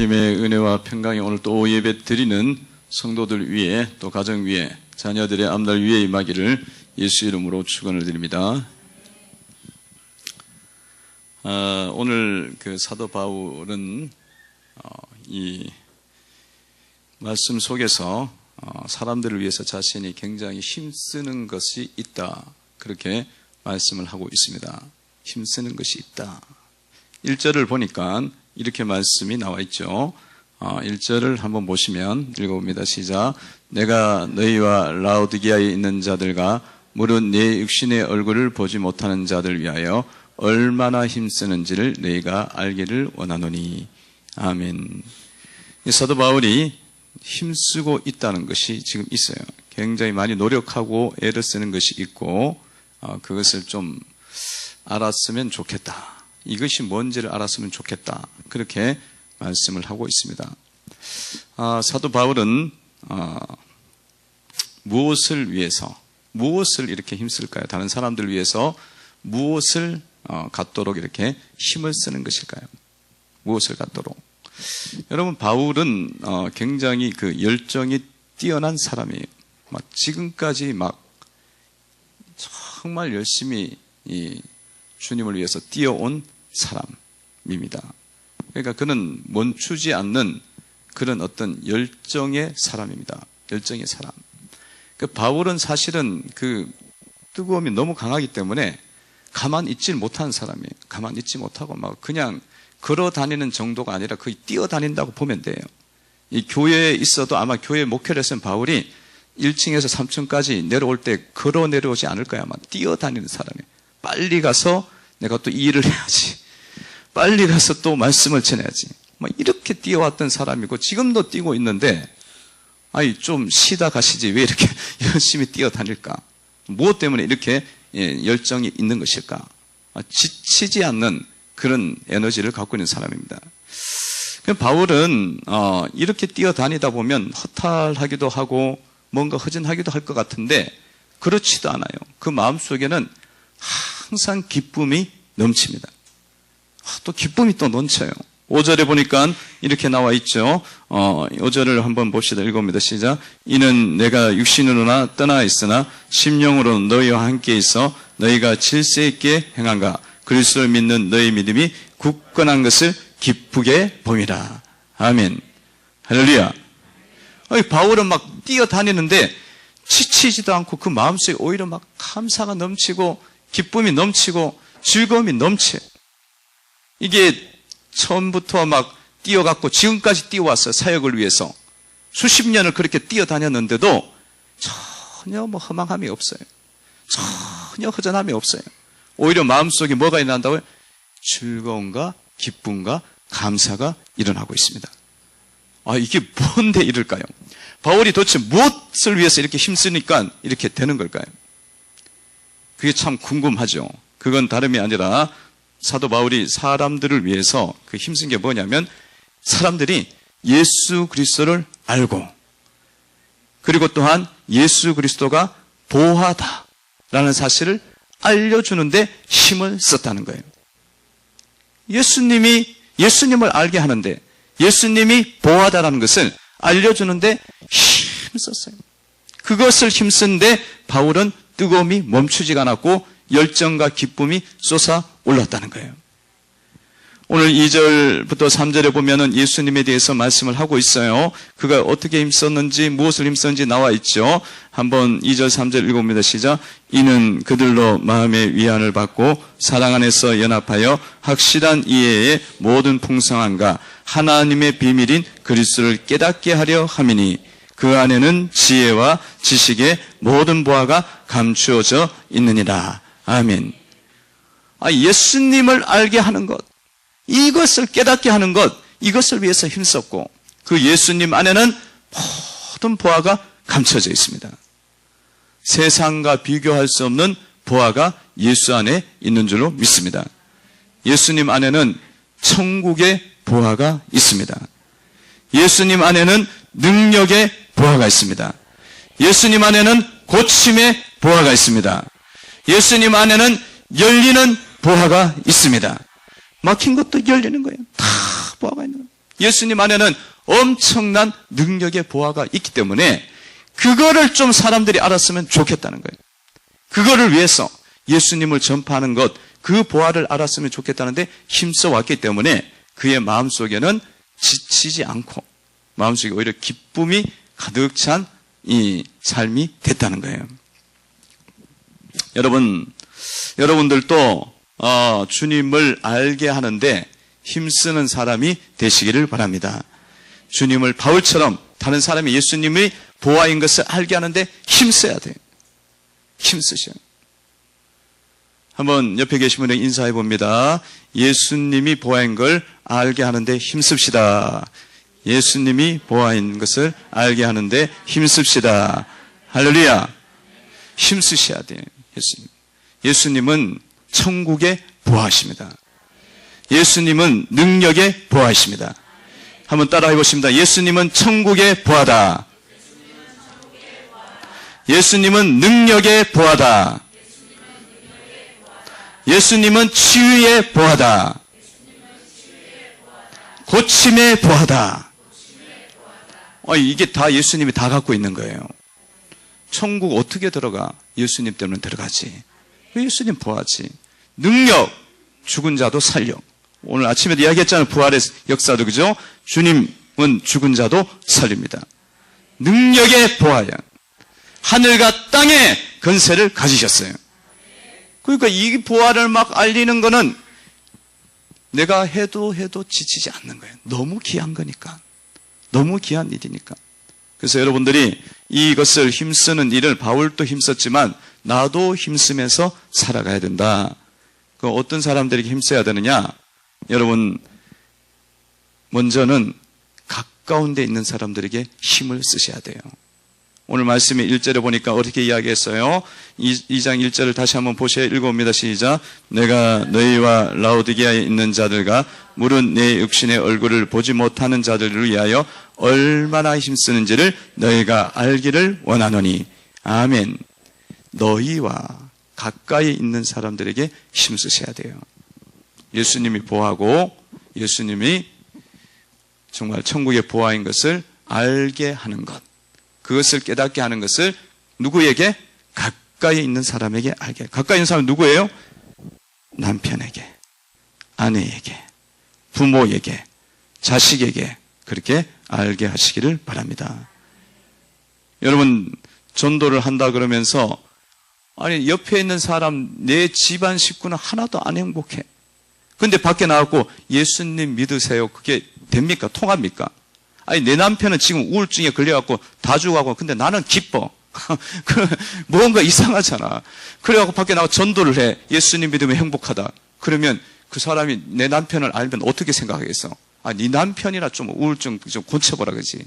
님의 은혜와 평강이 오늘 또 예배 드리는 성도들 위에 또 가정 위에 자녀들의 앞날 위에 임하기를 예수 이름으로 축원을 드립니다. 아, 오늘 그 사도 바울은 어, 이 말씀 속에서 어, 사람들을 위해서 자신이 굉장히 힘쓰는 것이 있다. 그렇게 말씀을 하고 있습니다. 힘쓰는 것이 있다. 1절을 보니까 이렇게 말씀이 나와 있죠. 어, 1절을 한번 보시면 읽어봅니다. 시작. 내가 너희와 라우디기아에 있는 자들과 무릇 내 육신의 얼굴을 보지 못하는 자들 위하여 얼마나 힘쓰는지를 너희가 알기를 원하노니. 아멘. 사도 바울이 힘쓰고 있다는 것이 지금 있어요. 굉장히 많이 노력하고 애를 쓰는 것이 있고, 어, 그것을 좀 알았으면 좋겠다. 이것이 뭔지를 알았으면 좋겠다. 그렇게 말씀을 하고 있습니다. 아, 사도 바울은 어, 무엇을 위해서 무엇을 이렇게 힘쓸까요? 다른 사람들 위해서 무엇을 어, 갖도록 이렇게 힘을 쓰는 것일까요? 무엇을 갖도록? 여러분 바울은 어, 굉장히 그 열정이 뛰어난 사람이에요. 막 지금까지 막 정말 열심히 이 주님을 위해서 뛰어온 사람입니다. 그러니까 그는 멈추지 않는 그런 어떤 열정의 사람입니다. 열정의 사람. 그 바울은 사실은 그 뜨거움이 너무 강하기 때문에 가만 있질 못한 사람이에요. 가만 있지 못하고 막 그냥 걸어 다니는 정도가 아니라 거의 뛰어 다닌다고 보면 돼요. 이 교회에 있어도 아마 교회 목회를 했으면 바울이 1층에서 3층까지 내려올 때 걸어 내려오지 않을 거야. 아마 뛰어 다니는 사람이에요. 빨리 가서 내가 또 이 일을 해야지. 빨리 가서 또 말씀을 전해야지. 막 이렇게 뛰어왔던 사람이고 지금도 뛰고 있는데 아니 좀 쉬다 가시지 왜 이렇게 열심히 뛰어다닐까? 무엇 때문에 이렇게 예, 열정이 있는 것일까? 아, 지치지 않는 그런 에너지를 갖고 있는 사람입니다. 바울은 어, 이렇게 뛰어다니다 보면 허탈하기도 하고 뭔가 허전하기도 할 것 같은데 그렇지도 않아요. 그 마음 속에는 항상 기쁨이 넘칩니다. 아, 또 기쁨이 또 넘쳐요. 5절에 보니까 이렇게 나와 있죠. 어, 5절을 한번 봅시다. 읽어봅니다. 시작. 이는 내가 육신으로나 떠나 있으나 심령으로 너희와 함께 있어 너희가 질서 있게 행한가. 그리스도를 믿는 너희 믿음이 굳건한 것을 기쁘게 봄이라. 아멘. 할렐루야. 바울은 막 뛰어다니는데 지치지도 않고 그 마음속에 오히려 막 감사가 넘치고 기쁨이 넘치고 즐거움이 넘쳐. 이게 처음부터 막 뛰어갔고 지금까지 뛰어왔어요. 사역을 위해서. 수십 년을 그렇게 뛰어다녔는데도 전혀 뭐 허망함이 없어요. 전혀 허전함이 없어요. 오히려 마음속에 뭐가 일어난다고요? 즐거움과 기쁨과 감사가 일어나고 있습니다. 아, 이게 뭔데 이럴까요? 바울이 도대체 무엇을 위해서 이렇게 힘쓰니까 이렇게 되는 걸까요? 그게 참 궁금하죠. 그건 다름이 아니라 사도 바울이 사람들을 위해서 그 힘쓴 게 뭐냐면 사람들이 예수 그리스도를 알고 그리고 또한 예수 그리스도가 보하다라는 사실을 알려주는데 힘을 썼다는 거예요. 예수님이 예수님을 알게 하는데 예수님이 보하다라는 것을 알려주는데 힘썼어요. 그것을 힘쓴데 바울은 뜨거움이 멈추지가 않았고 열정과 기쁨이 쏟아 올랐다는 거예요. 오늘 2절부터 3절에 보면은 예수님에 대해서 말씀을 하고 있어요. 그가 어떻게 힘썼는지, 무엇을 힘썼는지 나와 있죠. 한번 2절, 3절 읽어봅니다. 시작. 이는 그들로 마음의 위안을 받고 사랑 안에서 연합하여 확실한 이해의 모든 풍성함과 하나님의 비밀인 그리스도를 깨닫게 하려 함이니 그 안에는 지혜와 지식의 모든 보화가 감추어져 있느니라. 아멘. 아, 예수님을 알게 하는 것, 이것을 깨닫게 하는 것, 이것을 위해서 힘썼고, 그 예수님 안에는 모든 보화가 감춰져 있습니다. 세상과 비교할 수 없는 보화가 예수 안에 있는 줄로 믿습니다. 예수님 안에는 천국의 보화가 있습니다. 예수님 안에는 능력의 보화가 있습니다. 예수님 안에는 고침의 보화가 있습니다. 예수님 안에는 열리는 보화가 있습니다. 막힌 것도 열리는 거예요. 다 보화가 있는 거예요. 예수님 안에는 엄청난 능력의 보화가 있기 때문에 그거를 좀 사람들이 알았으면 좋겠다는 거예요. 그거를 위해서 예수님을 전파하는 것, 그 보화를 알았으면 좋겠다는데 힘써 왔기 때문에 그의 마음 속에는 지치지 않고 마음 속에 오히려 기쁨이 가득 찬 이 삶이 됐다는 거예요. 여러분, 여러분들도 어, 주님을 알게 하는데 힘쓰는 사람이 되시기를 바랍니다. 주님을 바울처럼 다른 사람이 예수님의 보아인 것을 알게 하는데 힘써야 돼요. 힘쓰셔요. 한번 옆에 계신 분에게 인사해 봅니다. 예수님이 보아인 걸 알게 하는데 힘씁시다. 예수님이 보아인 것을 알게 하는데 힘씁시다. 할렐루야. 힘쓰셔야 돼요. 예수님. 예수님은 천국의 보아십니다. 예수님은 능력의 보아십니다. 한번 따라해 보십니다. 예수님은 천국의 보아다. 예수님은 능력의 보아다. 예수님은 치유의 보아다. 고침의 보아다. 어, 이게 다 예수님이 다 갖고 있는 거예요. 천국 어떻게 들어가? 예수님 때문에 들어가지. 예수님 보아지. 능력, 죽은 자도 살려. 오늘 아침에도 이야기했잖아요. 부활의 역사도 그죠? 주님은 죽은 자도 살립니다. 능력의 보아야. 하늘과 땅의 건세를 가지셨어요. 그러니까 이 보아를 막 알리는 거는 내가 해도 해도 지치지 않는 거예요. 너무 귀한 거니까. 너무 귀한 일이니까. 그래서 여러분들이 이것을 힘쓰는 일을 바울도 힘썼지만 나도 힘쓰면서 살아가야 된다. 그 어떤 사람들에게 힘써야 되느냐? 여러분, 먼저는 가까운 데 있는 사람들에게 힘을 쓰셔야 돼요. 오늘 말씀의 1절에 보니까 어떻게 이야기했어요? 2, 장 1절을 다시 한번 보셔야 읽어봅니다. 시작. 내가 너희와 라우디게아에 있는 자들과 물은 내 육신의 얼굴을 보지 못하는 자들을 위하여 얼마나 힘쓰는지를 너희가 알기를 원하노니. 아멘. 너희와 가까이 있는 사람들에게 힘쓰셔야 돼요. 예수님이 보하고 예수님이 정말 천국의 보아인 것을 알게 하는 것. 그것을 깨닫게 하는 것을 누구에게? 가까이 있는 사람에게 알게. 가까이 있는 사람은 누구예요? 남편에게, 아내에게, 부모에게, 자식에게 그렇게 알게 하시기를 바랍니다. 여러분, 전도를 한다 그러면서 아니, 옆에 있는 사람, 내 집안 식구는 하나도 안 행복해. 근데 밖에 나왔고 예수님 믿으세요. 그게 됩니까? 통합니까? 아니 내 남편은 지금 우울증에 걸려갖고 다 죽어가고 근데 나는 기뻐. 그 뭔가 이상하잖아. 그래갖고 밖에 나와 전도를 해. 예수님 믿으면 행복하다. 그러면 그 사람이 내 남편을 알면 어떻게 생각하겠어? 아, 네 남편이나 좀 우울증 좀 고쳐보라 그지.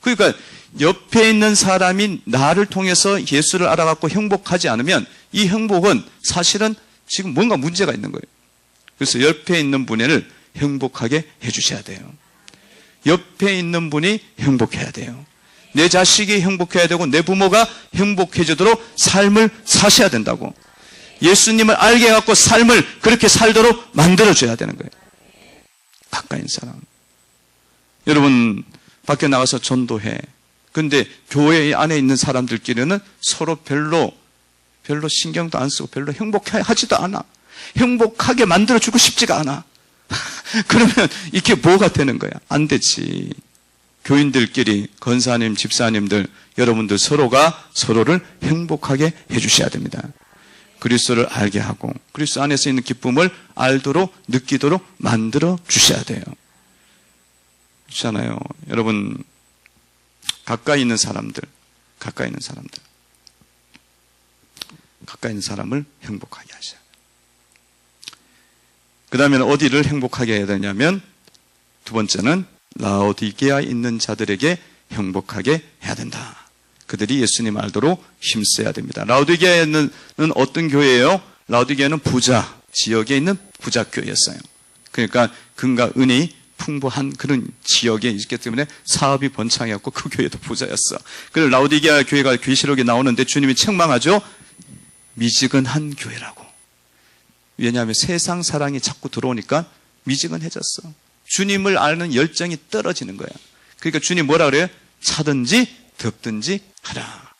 그러니까 옆에 있는 사람이 나를 통해서 예수를 알아갖고 행복하지 않으면 이 행복은 사실은 지금 뭔가 문제가 있는 거예요. 그래서 옆에 있는 분을 행복하게 해주셔야 돼요. 옆에 있는 분이 행복해야 돼요. 내 자식이 행복해야 되고 내 부모가 행복해지도록 삶을 사셔야 된다고. 예수님을 알게 해갖고 삶을 그렇게 살도록 만들어줘야 되는 거예요. 가까이 사람. 여러분, 밖에 나가서 전도해. 근데 교회 안에 있는 사람들끼리는 서로 별로, 별로 신경도 안 쓰고 별로 행복해 하지도 않아. 행복하게 만들어 주고 싶지가 않아. 그러면 이게 뭐가 되는 거야? 안 되지. 교인들끼리, 건사님, 집사님들, 여러분들 서로가 서로를 행복하게 해 주셔야 됩니다. 그리스도를 알게 하고 그리스도 안에서 있는 기쁨을 알도록 느끼도록 만들어 주셔야 돼요. 그렇잖아요. 여러분 가까이 있는 사람들, 가까이 있는 사람들, 가까이 있는 사람을 행복하게 하셔요. 그 다음에는 어디를 행복하게 해야 되냐면 두 번째는 라오디게아에 있는 자들에게 행복하게 해야 된다. 그들이 예수님 알도록 힘써야 됩니다. 라오디게아는 어떤 교회예요? 라오디게아는 부자 지역에 있는 부자 교회였어요. 그러니까 금과 은이 풍부한 그런 지역에 있기 때문에 사업이 번창했고 그 교회도 부자였어. 그래서 라오디게아 교회가 계시록에 나오는데 주님이 책망하죠. 미지근한 교회라고. 왜냐하면 세상 사랑이 자꾸 들어오니까 미지근해졌어. 주님을 아는 열정이 떨어지는 거야. 그러니까 주님 뭐라 그래요? 차든지 덥든지 하라.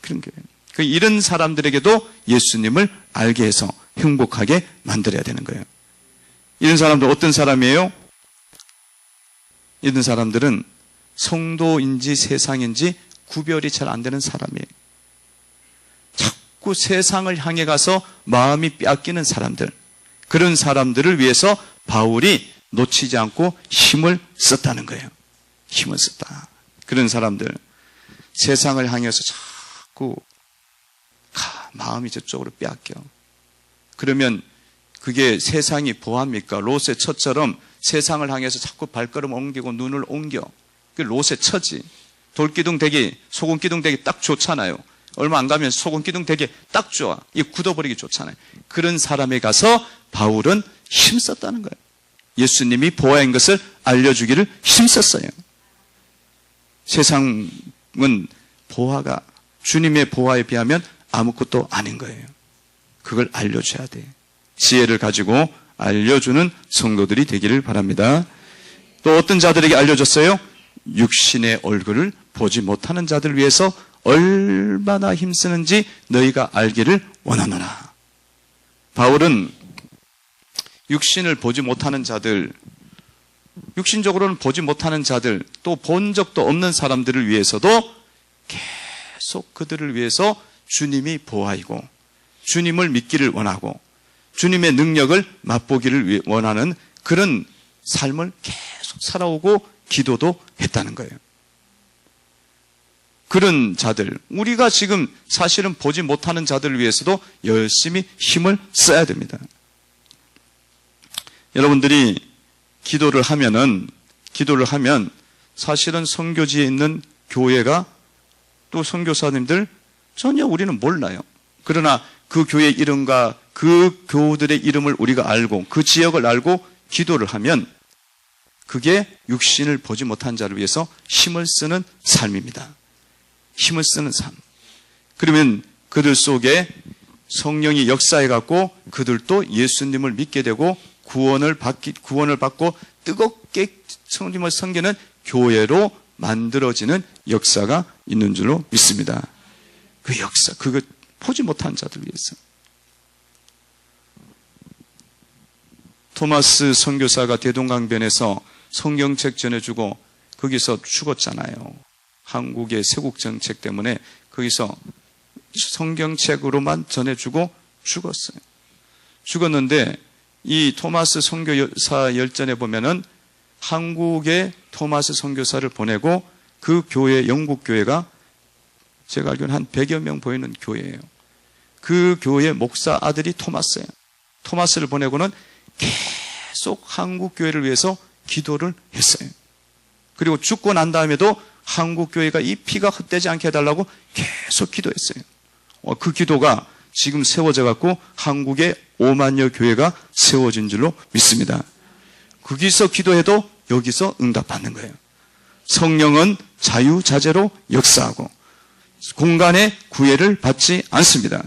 그런 거예요. 그 이런 사람들에게도 예수님을 알게 해서 행복하게 만들어야 되는 거예요. 이런 사람들 어떤 사람이에요? 이런 사람들은 성도인지 세상인지 구별이 잘 안 되는 사람이에요. 자꾸 세상을 향해 가서 마음이 빼앗기는 사람들. 그런 사람들을 위해서 바울이 놓치지 않고 힘을 썼다는 거예요. 힘을 썼다. 그런 사람들. 세상을 향해서 자꾸 가, 마음이 저쪽으로 빼앗겨. 그러면 그게 세상이 보합니까? 롯의 처처럼 세상을 향해서 자꾸 발걸음 옮기고 눈을 옮겨. 그 롯의 처지. 돌기둥 되기, 소금 기둥 되기 딱 좋잖아요. 얼마 안 가면 소금 기둥 되기 딱 좋아. 이 굳어버리기 좋잖아요. 그런 사람에 가서 바울은 힘썼다는 거예요. 예수님이 보아인 것을 알려주기를 힘썼어요. 세상은 보아가 주님의 보아에 비하면 아무것도 아닌 거예요. 그걸 알려줘야 돼. 지혜를 가지고 알려주는 성도들이 되기를 바랍니다. 또 어떤 자들에게 알려줬어요? 육신의 얼굴을 보지 못하는 자들 위해서 얼마나 힘쓰는지 너희가 알기를 원하노라. 바울은 육신을 보지 못하는 자들, 육신적으로는 보지 못하는 자들, 또 본 적도 없는 사람들을 위해서도 계속 그들을 위해서 주님이 보아이고, 주님을 믿기를 원하고, 주님의 능력을 맛보기를 원하는 그런 삶을 계속 살아오고 기도도 했다는 거예요. 그런 자들, 우리가 지금 사실은 보지 못하는 자들을 위해서도 열심히 힘을 써야 됩니다. 여러분들이 기도를 하면은, 기도를 하면 사실은 성교지에 있는 교회가 또 선교사님들 전혀 우리는 몰라요. 그러나 그 교회 이름과 그 교우들의 이름을 우리가 알고 그 지역을 알고 기도를 하면 그게 육신을 보지 못한 자를 위해서 힘을 쓰는 삶입니다. 힘을 쓰는 삶. 그러면 그들 속에 성령이 역사해 갖고 그들도 예수님을 믿게 되고 구원을 받기 구원을 받고 뜨겁게 성님을 섬기는 교회로 만들어지는 역사가 있는 줄로 믿습니다. 그 역사, 그거 보지 못한 자들 위해서. 토마스 선교사가 대동강변에서 성경책 전해주고 거기서 죽었잖아요. 한국의 세국 정책 때문에 거기서 성경책으로만 전해주고 죽었어요. 죽었는데 이 토마스 선교사 열전에 보면은 한국의 토마스 선교사를 보내고 그 교회 영국 교회가 제가 알기로는 한 100여 명 보이는 교회예요. 그 교회 목사 아들이 토마스예요. 토마스를 보내고는 계속 한국 교회를 위해서 기도를 했어요. 그리고 죽고 난 다음에도 한국 교회가 이 피가 헛되지 않게 해달라고 계속 기도했어요. 어, 그 기도가 지금 세워져 갖고 한국의 5만여 교회가 세워진 줄로 믿습니다. 거기서 기도해도 여기서 응답받는 거예요. 성령은 자유자재로 역사하고 공간의 구애를 받지 않습니다.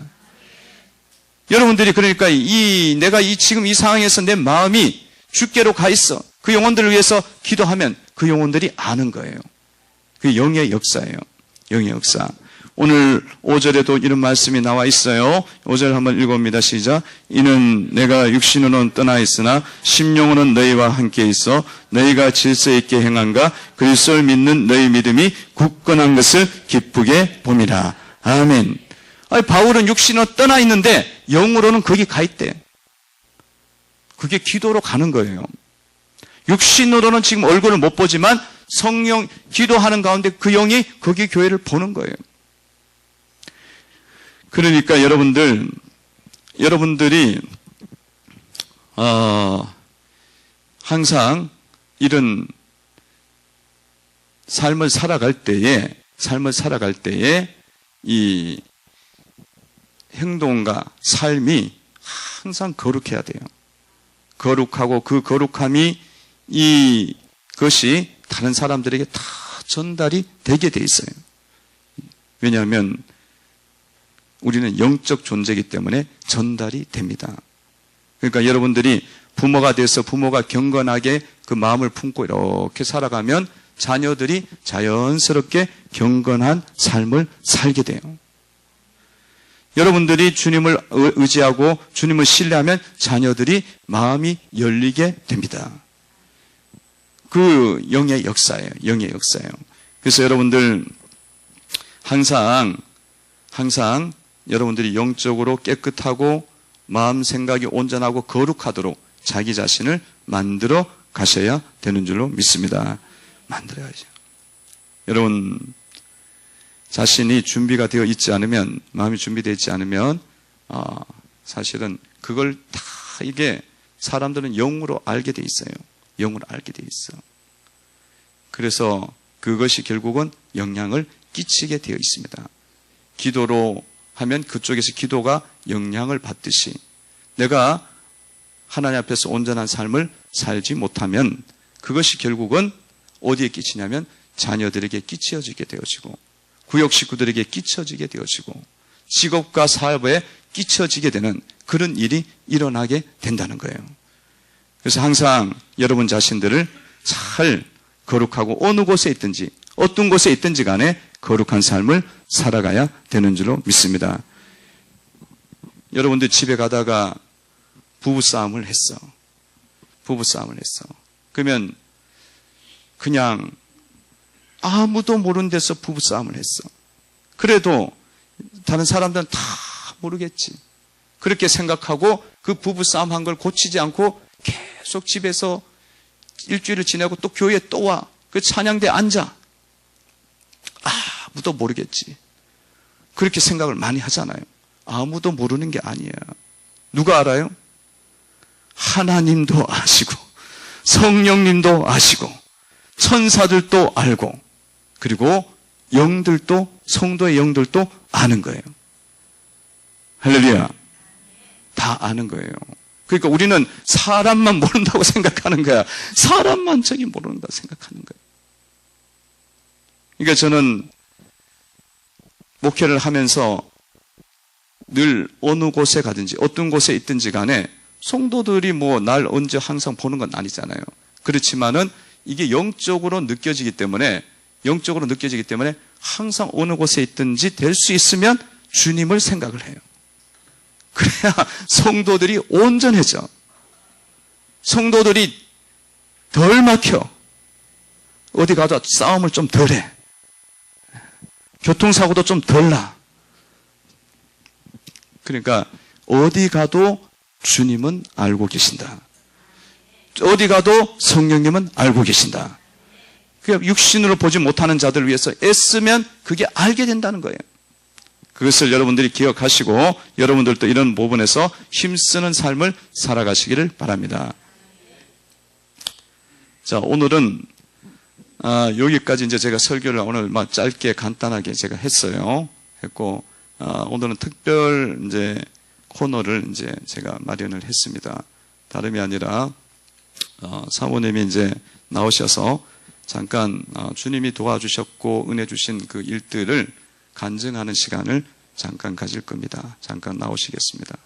여러분들이 그러니까 이 내가 이 지금 이 상황에서 내 마음이 죽게로 가 있어. 그 영혼들을 위해서 기도하면 그 영혼들이 아는 거예요. 그 영의 역사예요. 영의 역사. 오늘 5절에도 이런 말씀이 나와 있어요. 5절 한번 읽어봅니다. 시작. 이는 내가 육신으로는 떠나 있으나 심령으로는 너희와 함께 있어 너희가 질서 있게 행한가 그리스도를 믿는 너희 믿음이 굳건한 것을 기쁘게 봄이라. 아멘. 아니, 바울은 육신으로 떠나 있는데 영으로는 거기 가 있대. 그게 기도로 가는 거예요. 육신으로는 지금 얼굴을 못 보지만 성령 기도하는 가운데 그 영이 거기 교회를 보는 거예요. 그러니까 여러분들 여러분들이 어, 항상 이런 삶을 살아갈 때에 삶을 살아갈 때에 이 행동과 삶이 항상 거룩해야 돼요. 거룩하고 그 거룩함이 이 것이 다른 사람들에게 다 전달이 되게 돼 있어요. 왜냐하면 우리는 영적 존재이기 때문에 전달이 됩니다. 그러니까 여러분들이 부모가 돼서 부모가 경건하게 그 마음을 품고 이렇게 살아가면 자녀들이 자연스럽게 경건한 삶을 살게 돼요. 여러분들이 주님을 의- 의지하고 주님을 신뢰하면 자녀들이 마음이 열리게 됩니다. 그 영의 역사예요. 영의 역사예요. 그래서 여러분들 항상 항상 여러분들이 영적으로 깨끗하고 마음 생각이 온전하고 거룩하도록 자기 자신을 만들어 가셔야 되는 줄로 믿습니다. 만들어야죠. 여러분 자신이 준비가 되어 있지 않으면 마음이 준비되어 있지 않으면 어, 사실은 그걸 다 이게 사람들은 영으로 알게 돼 있어요. 영으로 알게 돼 있어. 그래서 그것이 결국은 영향을 끼치게 되어 있습니다. 기도로 하면 그쪽에서 기도가 영향을 받듯이 내가 하나님 앞에서 온전한 삶을 살지 못하면 그것이 결국은 어디에 끼치냐면 자녀들에게 끼쳐지게 되어지고 구역 식구들에게 끼쳐지게 되어지고 직업과 사업에 끼쳐지게 되는 그런 일이 일어나게 된다는 거예요. 그래서 항상 여러분 자신들을 잘 거룩하고 어느 곳에 있든지 어떤 곳에 있든지 간에 거룩한 삶을 살아가야 되는 줄로 믿습니다. 여러분들 집에 가다가 부부싸움을 했어. 부부싸움을 했어. 그러면 그냥 아무도 모르는 데서 부부싸움을 했어. 그래도 다른 사람들은 다 모르겠지. 그렇게 생각하고 그 부부싸움 한 걸 고치지 않고 계속 집에서 일주일을 지내고 또 교회에 또 와. 그 찬양대 앉아. 아무도 모르겠지. 그렇게 생각을 많이 하잖아요. 아무도 모르는 게 아니에요. 누가 알아요? 하나님도 아시고, 성령님도 아시고, 천사들도 알고, 그리고 영들도, 성도의 영들도 아는 거예요. 할렐루야. 다 아는 거예요. 그러니까 우리는 사람만 모른다고 생각하는 거야. 사람만 저기 모른다 생각하는 거예요. 그러니까 저는 목회를 하면서 늘 어느 곳에 가든지 어떤 곳에 있든지 간에 성도들이 뭐 날 언제 항상 보는 건 아니잖아요. 그렇지만은 이게 영적으로 느껴지기 때문에 영적으로 느껴지기 때문에 항상 어느 곳에 있든지 될 수 있으면 주님을 생각을 해요. 그래야 성도들이 온전해져. 성도들이 덜 막혀. 어디 가도 싸움을 좀 덜 해. 교통사고도 좀 덜 나. 그러니까 어디 가도 주님은 알고 계신다. 어디 가도 성령님은 알고 계신다. 그 육신으로 보지 못하는 자들을 위해서 애쓰면 그게 알게 된다는 거예요. 그것을 여러분들이 기억하시고 여러분들도 이런 부분에서 힘쓰는 삶을 살아가시기를 바랍니다. 자, 오늘은 아, 여기까지 이제 제가 설교를 오늘 막 짧게 간단하게 제가 했어요. 했고 아, 오늘은 특별 이제 코너를 이제 제가 마련을 했습니다. 다름이 아니라 어, 사모님이 이제 나오셔서 잠깐 어, 주님이 도와주셨고 은혜 주신 그 일들을 간증하는 시간을 잠깐 가질 겁니다. 잠깐 나오시겠습니다.